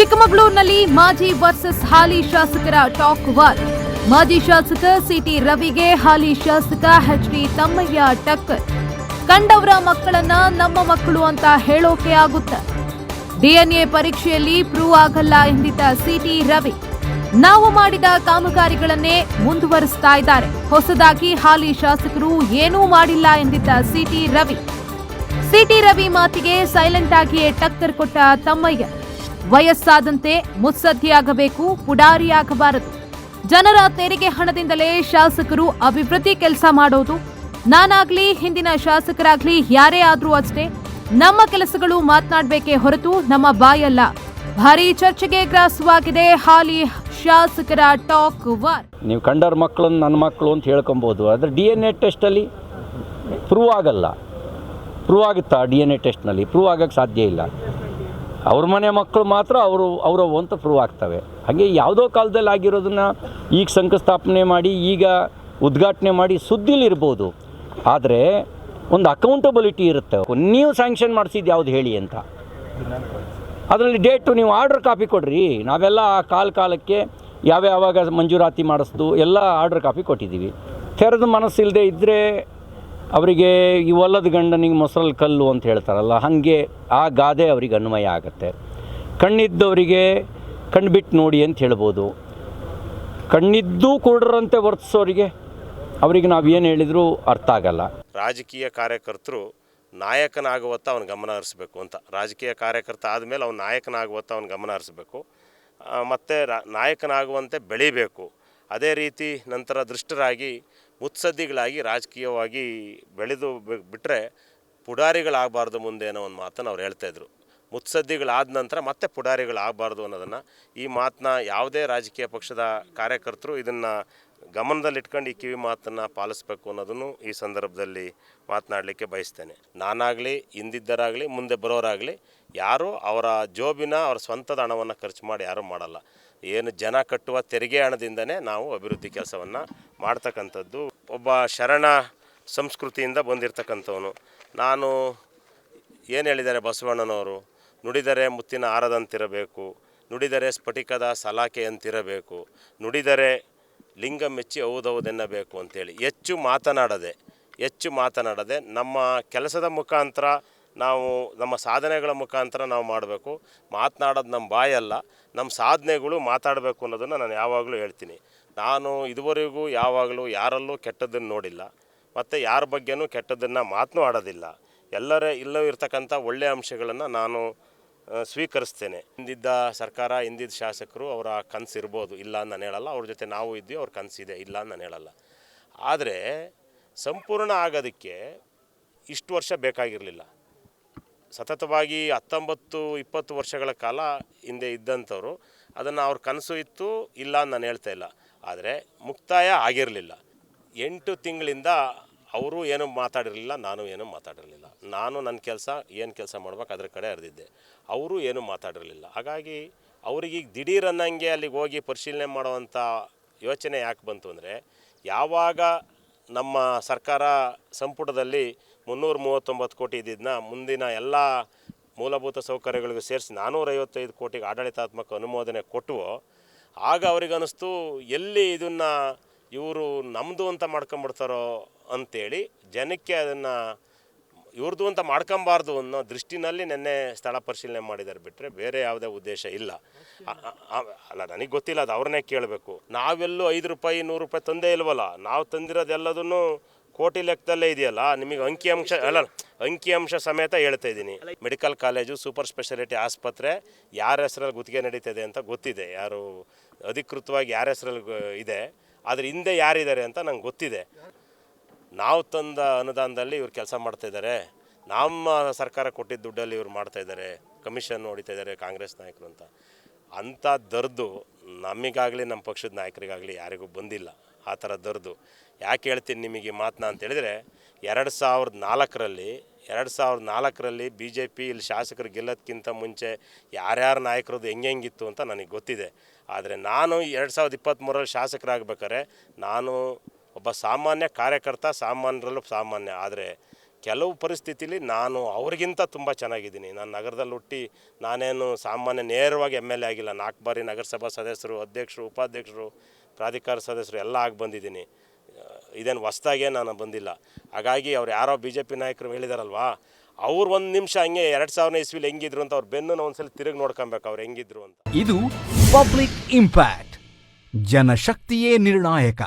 ಚಿಕ್ಕಮಗಳೂರಿನಲ್ಲಿ ಮಾಜಿ ವರ್ಸಸ್ ಹಾಲಿ ಶಾಸಕರ ಟಾಕ್ ವಾರ್. ಮಾಜಿ ಶಾಸಕ ಸಿಟಿ ರವಿಗೆ ಹಾಲಿ ಶಾಸಕ ಎಚ್ ಡಿ ತಮ್ಮಯ್ಯ ಟಕ್ಕರ್. ಕಂಡವರ ಮಕ್ಕಳನ್ನ ನಮ್ಮ ಮಕ್ಕಳು ಅಂತ ಹೇಳೋಕೆ ಆಗುತ್ತೆ. ಡಿಎನ್ಎ ಪರೀಕ್ಷೆಯಲ್ಲಿ ಪ್ರೂವ್ ಆಗಲ್ಲ ಎಂದಿದ್ದ ಸಿಟಿ ರವಿ. ನಾವು ಮಾಡಿದ ಕಾಮಗಾರಿಗಳನ್ನೇ ಮುಂದುವರಿಸ್ತಾ ಇದ್ದಾರೆ. ಹೊಸದಾಗಿ ಹಾಲಿ ಶಾಸಕರು ಏನೂ ಮಾಡಿಲ್ಲ ಎಂದಿದ್ದ ಸಿಟಿ ರವಿ. ಸಿಟಿ ರವಿ ಮಾತಿಗೆ ಸೈಲೆಂಟ್ ಆಗಿಯೇ ಟಕ್ಕರ್ ಕೊಟ್ಟ ತಮ್ಮಯ್ಯ. ವಯಸ್ಸಾದಂತೆ ಮುತ್ಸದ್ದಿಯಾಗಬೇಕು, ಪುಡಾರಿಯಾಗಬಾರದು. ಜನರ ತೆರಿಗೆ ಹಣದಿಂದಲೇ ಶಾಸಕರು ಅಭಿವೃದ್ಧಿ ಕೆಲಸ ಮಾಡೋದು. ನಾನಾಗ್ಲಿ ಹಿಂದಿನ ಶಾಸಕರಾಗ್ಲಿ ಯಾರೇ ಆದ್ರೂ ಅಷ್ಟೇ, ನಮ್ಮ ಕೆಲಸಗಳು ಮಾತನಾಡಬೇಕೇ ಹೊರತು ನಮ್ಮ ಬಾಯಲ್ಲ. ಭಾರಿ ಚರ್ಚೆಗೆ ಗ್ರಾಸವಾಗಿದೆ ಹಾಲಿ ಶಾಸಕರ ಟಾಕ್ ವಾರ್. ನೀವು ಕಂಡರ್ ಮಕ್ಕಳನ್ನ ನನ್ನ ಮಕ್ಕಳು ಅಂತ ಹೇಳ್ಕೊಬೋದು, ಆದರೆ ಡಿ ಎನ್ ಎ ಟೆಸ್ಟಲ್ಲಿ ಪ್ರೂವ್ ಆಗಲ್ಲ. ಪ್ರೂವ್ ಆಗುತ್ತಾ ಡಿ ಎನ್ ಎ ಟೆಸ್ಟ್ನಲ್ಲಿ? ಪ್ರೂವ್ ಆಗೋಕ್ಕೆ ಸಾಧ್ಯ ಇಲ್ಲ. ಅವ್ರ ಮನೆ ಮಕ್ಕಳು ಮಾತ್ರ ಅವರು ಅವರವು ಅಂತ ಪ್ರೂವ್ ಆಗ್ತವೆ. ಹಾಗೆ ಯಾವುದೋ ಕಾಲದಲ್ಲಿ ಆಗಿರೋದನ್ನ ಈಗ ಶಂಕುಸ್ಥಾಪನೆ ಮಾಡಿ, ಈಗ ಉದ್ಘಾಟನೆ ಮಾಡಿ ಸುದ್ದಿಲಿರ್ಬೋದು ಆದರೆ ಒಂದು ಅಕೌಂಟಬಿಲಿಟಿ ಇರುತ್ತೆ. ನೀವು ಸ್ಯಾಂಕ್ಷನ್ ಮಾಡಿಸಿದ್ದು ಯಾವ್ದು ಹೇಳಿ ಅಂತ. ಅದರಲ್ಲಿ ಡೇಟು ನೀವು ಆರ್ಡ್ರ್ ಕಾಪಿ ಕೊಡ್ರಿ. ನಾವೆಲ್ಲ ಆ ಕಾಲ ಕಾಲಕ್ಕೆ ಯಾವ್ಯಾವಾಗ ಮಂಜೂರಾತಿ ಮಾಡಿಸ್ದು, ಎಲ್ಲ ಆರ್ಡ್ರ್ ಕಾಪಿ ಕೊಟ್ಟಿದ್ದೀವಿ. ತೆರೆದ ಮನಸ್ಸಿಲ್ಲದೆ ಇದ್ದರೆ ಅವರಿಗೆ ಈ ಒಲ್ಲದ ಗಂಡನಿಗೆ ಮೊಸರಲ್ಲಿ ಕಲ್ಲು ಅಂತ ಹೇಳ್ತಾರಲ್ಲ, ಹಾಗೆ ಆ ಗಾದೆ ಅವರಿಗೆ ಅನ್ವಯ ಆಗುತ್ತೆ. ಕಣ್ಣಿದ್ದವರಿಗೆ ಕಣ್ಣು ಬಿಟ್ಟು ನೋಡಿ ಅಂತ ಹೇಳ್ಬೋದು. ಕಣ್ಣಿದ್ದೂ ಕುರುಡರಂತೆ ವರ್ತಿಸೋರಿಗೆ ಅವರಿಗೆ ನಾವು ಏನು ಹೇಳಿದರೂ ಅರ್ಥ ಆಗಲ್ಲ. ರಾಜಕೀಯ ಕಾರ್ಯಕರ್ತರು ನಾಯಕನಾಗುವತ್ತ ಅವನು ಗಮನ ಹರಿಸ್ಬೇಕು ಅಂತ. ರಾಜಕೀಯ ಕಾರ್ಯಕರ್ತ ಆದಮೇಲೆ ಅವನು ನಾಯಕನಾಗುವತ್ತ ಅವನು ಗಮನ ಹರಿಸ್ಬೇಕು. ಮತ್ತು ರಾ, ನಾಯಕನಾಗುವಂತೆ ಬೆಳಿಬೇಕು. ಅದೇ ರೀತಿ ನಂತರ ದೃಷ್ಟರಾಗಿ ಮುತ್ಸದ್ದಿಗಳಾಗಿ ರಾಜಕೀಯವಾಗಿ ಬೆಳೆದು ಬಿಟ್ಟರೆ ಪುಡಾರಿಗಳಾಗಬಾರ್ದು ಮುಂದೆ ಅನ್ನೋ ಒಂದು ಮಾತನ್ನು ಅವ್ರು ಹೇಳ್ತಾಯಿದ್ರು ಮುತ್ಸದ್ದಿಗಳಾದ ನಂತರ ಮತ್ತೆ ಪುಡಾರಿಗಳಾಗಬಾರ್ದು ಅನ್ನೋದನ್ನು ಈ ಮಾತನ್ನ ಯಾವುದೇ ರಾಜಕೀಯ ಪಕ್ಷದ ಕಾರ್ಯಕರ್ತರು ಇದನ್ನು ಗಮನದಲ್ಲಿಟ್ಕೊಂಡು ಈ ಕಿವಿ ಮಾತನ್ನು ಪಾಲಿಸ್ಬೇಕು ಅನ್ನೋದನ್ನು ಈ ಸಂದರ್ಭದಲ್ಲಿ ಮಾತನಾಡಲಿಕ್ಕೆ ಬಯಸ್ತೇನೆ. ನಾನಾಗಲಿ, ಹಿಂದಿದ್ದರಾಗಲಿ, ಮುಂದೆ ಬರೋರಾಗಲಿ, ಯಾರೂ ಅವರ ಜೋಬಿನ, ಅವರ ಸ್ವಂತದ ಹಣವನ್ನು ಖರ್ಚು ಮಾಡಿ ಯಾರೂ ಮಾಡಲ್ಲ. ಏನು ಜನ ಕಟ್ಟುವ ತೆರಿಗೆ ಹಣದಿಂದನೇ ನಾವು ಅಭಿವೃದ್ಧಿ ಕೆಲಸವನ್ನು ಮಾಡ್ತಕ್ಕಂಥದ್ದು ಒಬ್ಬ ಶರಣ ಸಂಸ್ಕೃತಿಯಿಂದ ಬಂದಿರತಕ್ಕಂಥವನು. ನಾನು ಏನು ಹೇಳಿದ್ದಾರೆ ಬಸವಣ್ಣನವರು? ನುಡಿದರೆ ಮುತ್ತಿನ ಹಾರದಂತಿರಬೇಕು ನುಡಿದರೆ ಸ್ಫಟಿಕದ ಸಲಾಖೆಯಂತಿರಬೇಕು ನುಡಿದರೆ ಲಿಂಗ ಮೆಚ್ಚಿ ಹೌದೌದೆನ್ನಬೇಕು ಅಂತೇಳಿ ಹೆಚ್ಚು ಮಾತನಾಡದೆ ಹೆಚ್ಚು ಮಾತನಾಡದೆ ನಮ್ಮ ಕೆಲಸದ ಮುಖಾಂತರ ನಾವು, ನಮ್ಮ ಸಾಧನೆಗಳ ಮುಖಾಂತರ ನಾವು ಮಾಡಬೇಕು. ಮಾತನಾಡೋದು ನಮ್ಮ ಬಾಯಲ್ಲ ನಮ್ಮ ಸಾಧನೆಗಳು ಮಾತಾಡಬೇಕು ಅನ್ನೋದನ್ನು ನಾನು ಯಾವಾಗಲೂ ಹೇಳ್ತೀನಿ. ನಾನು ಇದುವರೆಗೂ ಯಾವಾಗಲೂ ಯಾರಲ್ಲೂ ಕೆಟ್ಟದ್ದನ್ನು ನೋಡಿಲ್ಲ. ಮತ್ತು ಯಾರ ಬಗ್ಗೆನೂ ಕೆಟ್ಟದ್ದನ್ನು ಮಾತನೂ ಆಡೋದಿಲ್ಲ. ಎಲ್ಲರ ಇಲ್ಲೂ ಇರ್ತಕ್ಕಂಥ ಒಳ್ಳೆಯ ಅಂಶಗಳನ್ನು ನಾನು ಸ್ವೀಕರಿಸ್ತೇನೆ. ಹಿಂದಿದ್ದ ಸರ್ಕಾರ, ಹಿಂದಿದ್ದ ಶಾಸಕರು ಅವರ ಕನಸು ಇರ್ಬೋದು, ಇಲ್ಲ ಅಂತ ನಾನು ಹೇಳಲ್ಲ. ಅವ್ರ ಜೊತೆ ನಾವು ಇದ್ವಿ ಅವ್ರ ಕನಸಿದೆ ಇಲ್ಲ ಅಂತ ನಾನು ಹೇಳಲ್ಲ. ಆದರೆ ಸಂಪೂರ್ಣ ಆಗೋದಕ್ಕೆ ಇಷ್ಟು ವರ್ಷ ಬೇಕಾಗಿರಲಿಲ್ಲ. ಸತತವಾಗಿ ಹತ್ತೊಂಬತ್ತು, ಇಪ್ಪತ್ತು ವರ್ಷಗಳ ಕಾಲ ಹಿಂದೆ ಇದ್ದಂಥವ್ರು, ಅದನ್ನು ಅವ್ರ ಕನಸು ಇತ್ತು, ಇಲ್ಲ ಅಂತ ನಾನು ಹೇಳ್ತಾ ಇಲ್ಲ. ಆದರೆ ಮುಕ್ತಾಯ ಆಗಿರಲಿಲ್ಲ. ಎಂಟು ತಿಂಗಳಿಂದ ಅವರು ಏನೂ ಮಾತಾಡಿರಲಿಲ್ಲ, ನಾನು ಏನೂ ಮಾತಾಡಿರಲಿಲ್ಲ. ನಾನು ನನ್ನ ಕೆಲಸ, ಏನು ಕೆಲಸ ಮಾಡ್ಬೇಕು ಅದ್ರ ಕಡೆ ಅರ್ದಿದ್ದೆ ಅವರು ಏನೂ ಮಾತಾಡಿರಲಿಲ್ಲ. ಹಾಗಾಗಿ ಅವ್ರಿಗೆ ಈಗ ದಿಢೀರ್ ಅನ್ನಂಗೆ ಅಲ್ಲಿಗೆ ಹೋಗಿ ಪರಿಶೀಲನೆ ಮಾಡುವಂಥ ಯೋಚನೆ ಯಾಕೆ ಬಂತು ಅಂದರೆ, ಯಾವಾಗ ನಮ್ಮ ಸರ್ಕಾರ ಸಂಪುಟದಲ್ಲಿ ಮುನ್ನೂರ ಮೂವತ್ತೊಂಬತ್ತು ಕೋಟಿ ಇದ್ದಿದ್ದನ್ನ ಮುಂದಿನ ಎಲ್ಲ ಮೂಲಭೂತ ಸೌಕರ್ಯಗಳಿಗೂ ಸೇರಿಸಿ ನಾನ್ನೂರೈವತ್ತೈದು ಕೋಟಿಗೆ ಆಡಳಿತಾತ್ಮಕ ಅನುಮೋದನೆ ಕೊಟ್ಟುವೋ, ಆಗ ಅವ್ರಿಗನ್ನಿಸ್ತು ಎಲ್ಲಿ ಇದನ್ನು ಇವರು ನಮ್ಮದು ಅಂತ ಮಾಡ್ಕೊಂಬಿಡ್ತಾರೋ ಅಂತೇಳಿ ಜನಕ್ಕೆ ಅದನ್ನು ಇವ್ರದ್ದು ಅಂತ ಮಾಡ್ಕೊಬಾರ್ದು ಅನ್ನೋ ದೃಷ್ಟಿನಲ್ಲಿ ನಿನ್ನೆ ಸ್ಥಳ ಪರಿಶೀಲನೆ ಮಾಡಿದ್ದಾರೆ ಬಿಟ್ಟರೆ ಬೇರೆ ಯಾವುದೇ ಉದ್ದೇಶ ಇಲ್ಲ. ಅಲ್ಲ, ನನಗೆ ಗೊತ್ತಿಲ್ಲ, ಅದು ಅವ್ರನ್ನೇ ಕೇಳಬೇಕು. ನಾವೆಲ್ಲೂ ಐದು ರೂಪಾಯಿ, ನೂರು ರೂಪಾಯಿ ತಂದೇ ಇಲ್ವಲ್ಲ? ನಾವು ತಂದಿರೋದೆಲ್ಲದನ್ನು ಕೋಟಿ ಲೆಕ್ಕದಲ್ಲೇ ಇದೆಯಲ್ಲ? ನಿಮಗೆ ಅಂಕಿಅಂಶ ಅಲ್ಲ ಅಂಕಿಅಂಶ ಸಮೇತ ಹೇಳ್ತಾ ಇದ್ದೀನಿ. ಮೆಡಿಕಲ್ ಕಾಲೇಜು, ಸೂಪರ್ ಸ್ಪೆಷಾಲಿಟಿ ಆಸ್ಪತ್ರೆ ಯಾರ ಹೆಸರಲ್ಲಿ ಗುತ್ತಿಗೆ ನಡೀತದೆ ಅಂತ ಗೊತ್ತಿದೆ. ಯಾರು ಅಧಿಕೃತವಾಗಿ ಯಾರ ಹೆಸರಲ್ಲಿ ಇದೆ, ಆದರೆ ಹಿಂದೆ ಯಾರಿದ್ದಾರೆ ಅಂತ ನಂಗೆ ಗೊತ್ತಿದೆ. ನಾವು ತಂದ ಅನುದಾನದಲ್ಲಿ ಇವ್ರು ಕೆಲಸ ಮಾಡ್ತಾಯಿದ್ದಾರೆ ನಮ್ಮ ಸರ್ಕಾರ ಕೊಟ್ಟಿದ್ದ ದುಡ್ಡಲ್ಲಿ ಇವ್ರು ಮಾಡ್ತಾಯಿದ್ದಾರೆ ಕಮಿಷನ್ ಹೊಡಿತಾ ಇದ್ದಾರೆ ಕಾಂಗ್ರೆಸ್ ನಾಯಕರು ಅಂತ. ಅಂಥ ದರ್ದು ನಮಗಾಗಲಿ, ನಮ್ಮ ಪಕ್ಷದ ನಾಯಕರಿಗಾಗಲಿ ಯಾರಿಗೂ ಬಂದಿಲ್ಲ. ಆ ಥರ ದರ್ದು. ಯಾಕೆ ಹೇಳ್ತೀನಿ ನಿಮಗೆ ಮಾತನ್ನ ಅಂತೇಳಿದರೆ ಎರಡು ಸಾವಿರದ ನಾಲ್ಕರಲ್ಲಿ, ಎರಡು ಸಾವಿರದ ನಾಲ್ಕರಲ್ಲಿ ಬಿ ಜೆ ಪಿ ಇಲ್ಲಿ ಶಾಸಕರು ಗೆಲ್ಲೋದಕ್ಕಿಂತ ಮುಂಚೆ ಯಾರ್ಯಾರ ನಾಯಕರದ್ದು ಹೆಂಗೆ ಹೆಂಗಿತ್ತು ಅಂತ ನನಗೆ ಗೊತ್ತಿದೆ. ಆದರೆ ನಾನು ಎರಡು ಸಾವಿರದ ಇಪ್ಪತ್ತ್ಮೂರಲ್ಲಿ ಶಾಸಕರಾಗಬೇಕಾದ್ರೆ, ನಾನು ಒಬ್ಬ ಸಾಮಾನ್ಯ ಕಾರ್ಯಕರ್ತ ಸಾಮಾನ್ಯರಲ್ಲೂ ಸಾಮಾನ್ಯ. ಆದರೆ ಕೆಲವು ಪರಿಸ್ಥಿತಿಲಿ ನಾನು ಅವ್ರಿಗಿಂತ ತುಂಬ ಚೆನ್ನಾಗಿದ್ದೀನಿ. ನಾನು ನಗರದಲ್ಲಿ ಹುಟ್ಟಿ ನಾನೇನು ಸಾಮಾನ್ಯ ನೇರವಾಗಿ ಎಂ ಎಲ್ ಎ ಆಗಿಲ್ಲ. ನಾಲ್ಕು ಬಾರಿ ನಗರಸಭಾ ಸದಸ್ಯರು, ಅಧ್ಯಕ್ಷರು, ಉಪಾಧ್ಯಕ್ಷರು, ಪ್ರಾಧಿಕಾರ ಸದಸ್ಯರು ಎಲ್ಲ ಆಗಿ ಬಂದಿದ್ದೀನಿ. ಇದೇನು ಹೊಸ್ದಾಗೆ ನಾನು ಬಂದಿಲ್ಲ. ಹಾಗಾಗಿ ಅವ್ರು ಯಾರೋ ಬಿ ಜೆ ಪಿ ನಾಯಕರು ಹೇಳಿದಾರಲ್ವಾ, ಅವ್ರು ಒಂದು ನಿಮಿಷ ಹಂಗೆ ಎರಡು ಸಾವಿರ ಇಸ್ವಿಲಿ ಹೆಂಗಿದ್ರು ಅಂತ ಅವ್ರ ಬೆನ್ನು ಒಂದ್ಸಲ ತಿರುಗಿ ನೋಡ್ಕೊಬೇಕು ಅವ್ರು ಹೆಂಗಿದ್ರು ಅಂತ. ಇದು ಪಬ್ಲಿಕ್ ಇಂಪ್ಯಾಕ್ಟ್, ಜನಶಕ್ತಿಯೇ ನಿರ್ಣಾಯಕ.